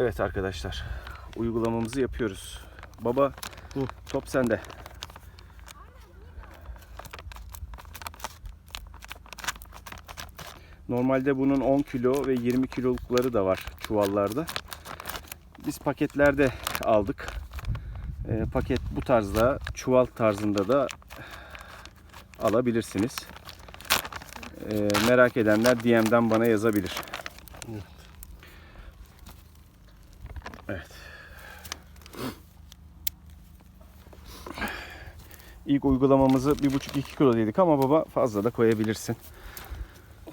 Evet arkadaşlar. Uygulamamızı yapıyoruz. Baba Hı. top sende. Normalde bunun 10 kilo ve 20 kilolukları da var çuvallarda. Biz paketlerde aldık. Ee, paket bu tarzda, çuval tarzında da alabilirsiniz. Ee, merak edenler DM'den bana yazabilir. Evet. Evet. İlk uygulamamızı 1,5-2 kilo dedik ama baba fazla da koyabilirsin. kilo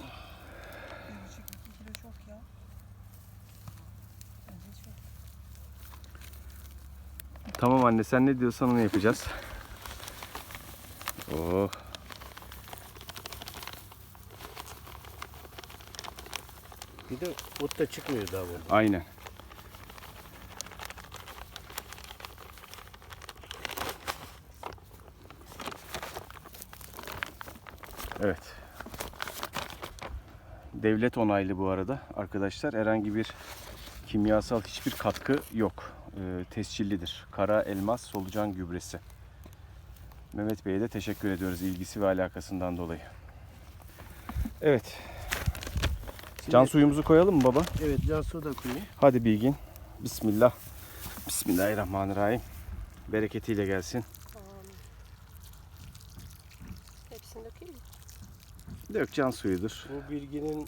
çok ya. Bence çok. Tamam anne sen ne diyorsan onu yapacağız. Oh. Bir de ot da çıkmıyor daha burada. Aynen. Evet. Devlet onaylı bu arada arkadaşlar. Herhangi bir kimyasal hiçbir katkı yok. Ee, tescillidir. Kara elmas solucan gübresi. Mehmet Bey'e de teşekkür ediyoruz ilgisi ve alakasından dolayı. Evet. Can suyumuzu koyalım mı baba? Evet can su da koyayım. Hadi Bilgin. Bismillah. Bismillahirrahmanirrahim. Bereketiyle gelsin. Hepsini dökeyim mi? Dök can suyudur. Bu bilginin